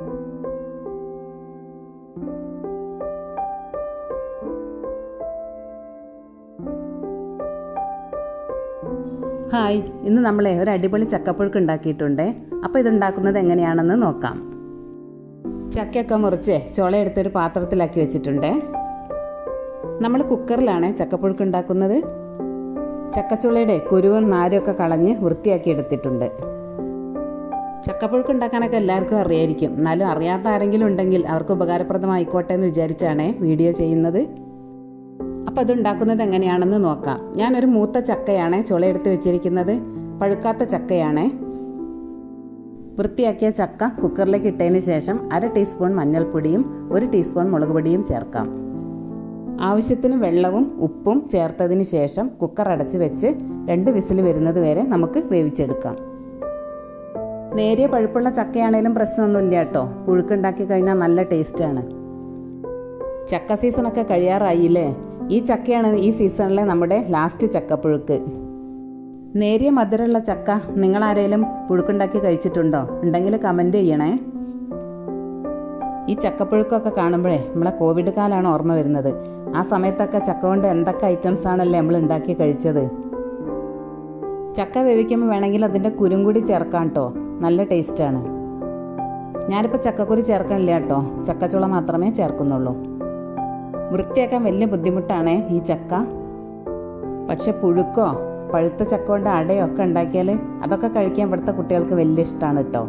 Hi ഇന്ന് നമ്മളെ ഒരു അടിപൊളി ചക്കപ്പുഴുക്ക് ഉണ്ടാക്കിയിട്ടുണ്ട്. അപ്പോൾ ഇതുണ്ടാക്കുന്നത് എങ്ങനെയാണെന്ന് നോക്കാം. ചക്കയൊക്കെ മുറിച്ച് ചുളയെടുത്തൊരു പാത്രത്തിലാക്കി വെച്ചിട്ടുണ്ട്. നമ്മൾ കുക്കറിലാണ് ചക്കപ്പുഴുക്ക് ഉണ്ടാക്കുന്നത്. ചക്കച്ചുളയുടെ കുരുവും നാരും ഒക്കെ കളഞ്ഞ് വൃത്തിയാക്കി എടുത്തിട്ടുണ്ട്. ചക്കപ്പുഴുക്ക് ഉണ്ടാക്കാനൊക്കെ എല്ലാവർക്കും അറിയായിരിക്കും. എന്നാലും അറിയാത്ത ആരെങ്കിലും ഉണ്ടെങ്കിൽ അവർക്ക് ഉപകാരപ്രദമായിക്കോട്ടെ എന്ന് വിചാരിച്ചാണ് വീഡിയോ ചെയ്യുന്നത്. അപ്പോൾ അത് ഉണ്ടാക്കുന്നത് എങ്ങനെയാണെന്ന് നോക്കാം. ഞാനൊരു മൂത്ത ചക്കയാണ് ചുളയെടുത്ത് വെച്ചിരിക്കുന്നത്. പഴുക്കാത്ത ചക്കയാണ്. വൃത്തിയാക്കിയ ചക്ക കുക്കറിലേക്ക് ഇട്ടതിന് ശേഷം അര ടീസ്പൂൺ മഞ്ഞൾപ്പൊടിയും ഒരു ടീസ്പൂൺ മുളക് പൊടിയും ചേർക്കാം. ആവശ്യത്തിന് വെള്ളവും ഉപ്പും ചേർത്തതിന് ശേഷം കുക്കർ അടച്ച് വെച്ച് രണ്ട് വിസിൽ വരുന്നത് വരെ നമുക്ക് വേവിച്ചെടുക്കാം. നേരിയ പഴുപ്പുള്ള ചക്കയാണേലും പ്രശ്നമൊന്നുമില്ല കേട്ടോ. പുഴുക്കുണ്ടാക്കി കഴിഞ്ഞാൽ നല്ല ടേസ്റ്റാണ്. ചക്ക സീസണൊക്കെ കഴിയാറായില്ലേ? ഈ ചക്കയാണ് ഈ സീസണിലെ നമ്മുടെ ലാസ്റ്റ് ചക്കപ്പുഴുക്ക്. നേരിയ മധുരമുള്ള ചക്ക നിങ്ങൾ ആരേലും പുഴുക്കുണ്ടാക്കി കഴിച്ചിട്ടുണ്ടോ? ഉണ്ടെങ്കിൽ കമന്റ് ചെയ്യണേ. ഈ ചക്കപ്പുഴുക്കൊക്കെ കാണുമ്പോഴേ നമ്മളെ കോവിഡ് കാലമാണ് ഓർമ്മ വരുന്നത്. ആ സമയത്തൊക്കെ ചക്ക കൊണ്ട് എന്തൊക്കെ ഐറ്റംസ് ആണല്ലേ നമ്മൾ ഉണ്ടാക്കി കഴിച്ചത്? ചക്ക വേവിക്കുമ്പോൾ വേണമെങ്കിൽ അതിന്റെ കുരും കൂടി ചേർക്കാം കേട്ടോ. നല്ല ടേസ്റ്റാണ്. ഞാനിപ്പോൾ ചക്കക്കുരു ചേർക്കണില്ല കേട്ടോ. ചക്കച്ചുള മാത്രമേ ചേർക്കുന്നുള്ളൂ. വൃത്തിയാക്കാൻ വലിയ ബുദ്ധിമുട്ടാണ് ഈ ചക്ക. പക്ഷെ പുഴുക്കോ പഴുത്ത ചക്ക കൊണ്ട് അടയോ ഒക്കെ ഉണ്ടാക്കിയാൽ അതൊക്കെ കഴിക്കാൻ ഇവിടുത്തെ കുട്ടികൾക്ക് വലിയ ഇഷ്ടമാണ് കേട്ടോ.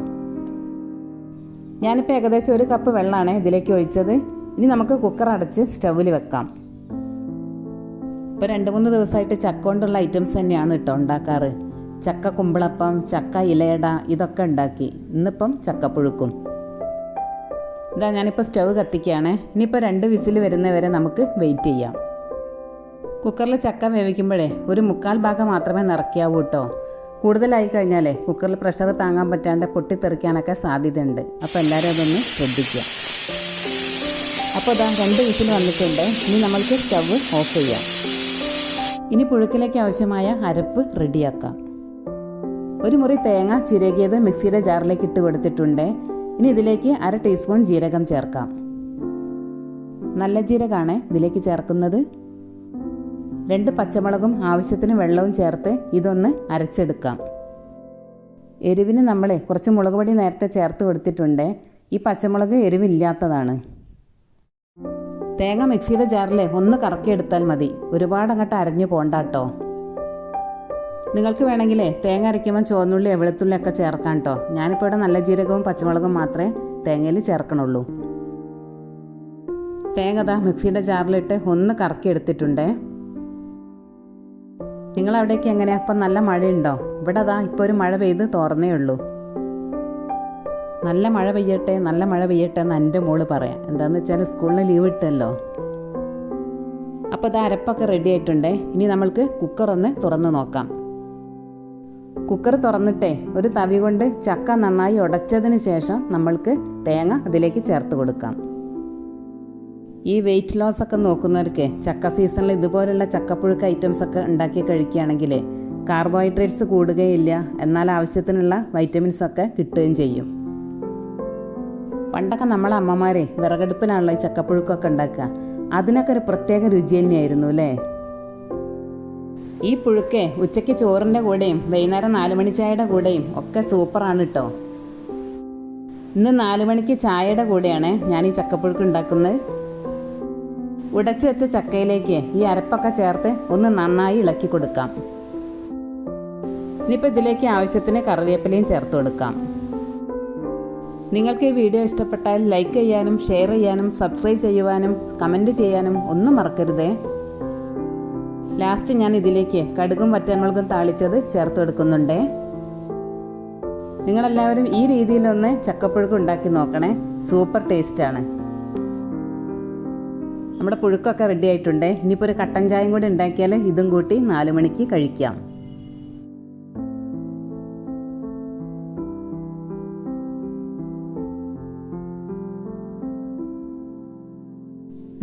ഞാനിപ്പോൾ ഏകദേശം ഒരു കപ്പ് വെള്ളമാണ് ഇതിലേക്ക് ഒഴിച്ചത്. ഇനി നമുക്ക് കുക്കർ അടച്ച് സ്റ്റൗവിൽ വെക്കാം. ഇപ്പോൾ രണ്ട് മൂന്ന് ദിവസമായിട്ട് ചക്ക കൊണ്ടുള്ള ഐറ്റംസ് തന്നെയാണ് കേട്ടോ ഉണ്ടാക്കാറ്. ചക്ക കുമ്പിളപ്പം ചക്ക ഇലയട ഇതൊക്കെ ഉണ്ടാക്കി. ഇന്നിപ്പം ചക്കപ്പുഴുക്കും ഇതാ ഞാനിപ്പോൾ സ്റ്റവ് കത്തിക്കുകയാണ്. ഇനിയിപ്പോൾ രണ്ട് വിസിൽ വരുന്നവരെ നമുക്ക് വെയിറ്റ് ചെയ്യാം. കുക്കറിൽ ചക്ക വേവിക്കുമ്പോഴേ ഒരു മുക്കാൽ ഭാഗം മാത്രമേ നിറയ്ക്കാവൂ കേട്ടോ കൂടുതലായി കഴിഞ്ഞാലേ കുക്കറിൽ പ്രഷർ താങ്ങാൻ പറ്റാണ്ട് പൊട്ടിത്തെറിക്കാനൊക്കെ സാധ്യതയുണ്ട്. അപ്പോൾ എല്ലാവരും അതൊന്ന് ശ്രദ്ധിക്കുക. അപ്പോൾ ഇതാ രണ്ട് വിസിൽ വന്നിട്ടുണ്ട്. ഇനി നമ്മൾക്ക് സ്റ്റവ് ഓഫ് ചെയ്യാം. ഇനി പുഴുക്കിലേക്ക് ആവശ്യമായ അരപ്പ് റെഡിയാക്കാം ഒരു മുറി തേങ്ങ ചിരകിയത് മിക്സിയുടെ ജാറിലേക്ക് ഇട്ട് കൊടുത്തിട്ടുണ്ട്. ഇനി ഇതിലേക്ക് അര ടീസ്പൂൺ ജീരകം ചേർക്കാം. നല്ല ജീരകമാണ് ഇതിലേക്ക് ചേർക്കുന്നത്. രണ്ട് പച്ചമുളകും ആവശ്യത്തിന് വെള്ളവും ചേർത്ത് ഇതൊന്ന് അരച്ചെടുക്കാം. എരിവിന് നമ്മൾ കുറച്ച് മുളക് പൊടി നേരത്തെ ചേർത്ത് കൊടുത്തിട്ടുണ്ട്. ഈ പച്ചമുളക് എരിവില്ലാത്തതാണ്. തേങ്ങ മിക്സിയുടെ ജാറിൽ ഒന്ന് കറക്കിയെടുത്താൽ മതി. ഒരുപാട് അങ്ങോട്ട് അരഞ്ഞു പോണ്ടാട്ടോ. നിങ്ങൾക്ക് വേണമെങ്കിലേ തേങ്ങ അരയ്ക്കുമ്പോൾ ചുവന്നുള്ളി വെളുത്തുള്ളി ഒക്കെ ചേർക്കാം കേട്ടോ ഞാനിപ്പോൾ ഇവിടെ നല്ല ജീരകവും പച്ചമുളകും മാത്രമേ തേങ്ങയിൽ ചേർക്കണുള്ളൂ. തേങ്ങ അതാ മിക്സിയുടെ ജാറിലിട്ട് ഒന്ന് കറക്കി എടുത്തിട്ടുണ്ട്. നിങ്ങളവിടേക്ക് എങ്ങനെയാണ് എങ്ങനെയാ? അപ്പം നല്ല മഴയുണ്ടോ? ഇവിടെ അതാ ഇപ്പോൾ ഒരു മഴ പെയ്ത് തോർന്നേ ഉള്ളൂ. നല്ല മഴ പെയ്യട്ടെ നല്ല മഴ പെയ്യട്ടെ എന്ന് എന്റെ മോൾ പറയാം. എന്താണെന്ന് വെച്ചാൽ സ്കൂളിന് ലീവ് ഇട്ടല്ലോ. അപ്പോൾ അത് അരപ്പൊക്കെ റെഡി ആയിട്ടുണ്ടേ. ഇനി നമ്മൾക്ക് കുക്കർ ഒന്ന് തുറന്ന് നോക്കാം. കുക്കർ തുറന്നിട്ടേ ഒരു തവി കൊണ്ട് ചക്ക നന്നായി ഉടച്ചതിന് ശേഷം നമ്മൾക്ക് തേങ്ങ അതിലേക്ക് ചേർത്ത് കൊടുക്കാം. ഈ വെയിറ്റ് ലോസ് ഒക്കെ നോക്കുന്നവർക്ക് ചക്ക സീസണിൽ ഇതുപോലുള്ള ചക്കപ്പുഴുക്ക് ഐറ്റംസ് ഒക്കെ ഉണ്ടാക്കി കഴിക്കുകയാണെങ്കിൽ കാർബോഹൈഡ്രേറ്റ്സ് കൂടുകയില്ല. എന്നാൽ ആവശ്യത്തിനുള്ള വൈറ്റമിൻസ് ഒക്കെ കിട്ടുകയും ചെയ്യും. പണ്ടൊക്കെ നമ്മളെ അമ്മമാരെ വിറകടുപ്പിലാണല്ലോ ഈ ചക്കപ്പുഴുക്കൊക്കെ ഉണ്ടാക്കുക. അതിനൊക്കെ ഒരു പ്രത്യേക രുചി തന്നെയായിരുന്നു അല്ലേ? ഈ പുഴുക്ക് ഉച്ചയ്ക്ക് ചോറിന്റെ കൂടെയും വൈകുന്നേരം നാല് മണി ചായയുടെ കൂടെയും ഒക്കെ സൂപ്പറാണ് കേട്ടോ ഇന്ന് നാല് മണിക്ക് ചായയുടെ കൂടെയാണ് ഞാൻ ഈ ചക്കപ്പുഴുക്ക് ഉണ്ടാക്കുന്നത്. ഉടച്ചു വെച്ച ചക്കയിലേക്ക് ഈ അരപ്പൊക്കെ ചേർത്ത് ഒന്ന് നന്നായി ഇളക്കി കൊടുക്കാം. ഇനിയിപ്പോൾ ഇതിലേക്ക് ആവശ്യത്തിന് കറിവേപ്പിലയും ചേർത്ത് കൊടുക്കാം. നിങ്ങൾക്ക് ഈ വീഡിയോ ഇഷ്ടപ്പെട്ടാൽ ലൈക്ക് ചെയ്യാനും ഷെയർ ചെയ്യാനും സബ്സ്ക്രൈബ് ചെയ്യുവാനും കമന്റ് ചെയ്യാനും ഒന്നും മറക്കരുതേ. ലാസ്റ്റ് ഞാൻ ഇതിലേക്ക് കടുകും വറ്റൻമുളകും താളിച്ചത് ചേർത്ത് കൊടുക്കുന്നുണ്ടേ നിങ്ങളെല്ലാവരും ഈ രീതിയിലൊന്ന് ചക്കപ്പുഴുക്ക് ഉണ്ടാക്കി നോക്കണേ. സൂപ്പർ ടേസ്റ്റാണ് നമ്മുടെ പുഴുക്കൊക്കെ റെഡി ആയിട്ടുണ്ട്. ഇനിയിപ്പോൾ ഒരു കട്ടൻ ചായയും കൂടി ഉണ്ടാക്കിയാൽ ഇതും കൂട്ടി നാല് മണിക്ക് കഴിക്കാം.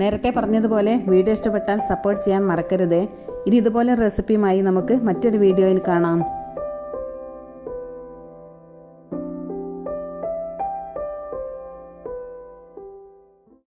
നേരത്തെ പറഞ്ഞതുപോലെ വീഡിയോ ഇഷ്ടപ്പെട്ടാൽ സപ്പോർട്ട് ചെയ്യാൻ മറക്കരുത്. ഇനി ഇതുപോലെ റെസിപ്പിയുമായി നമുക്ക് മറ്റൊരു വീഡിയോയിൽ കാണാം.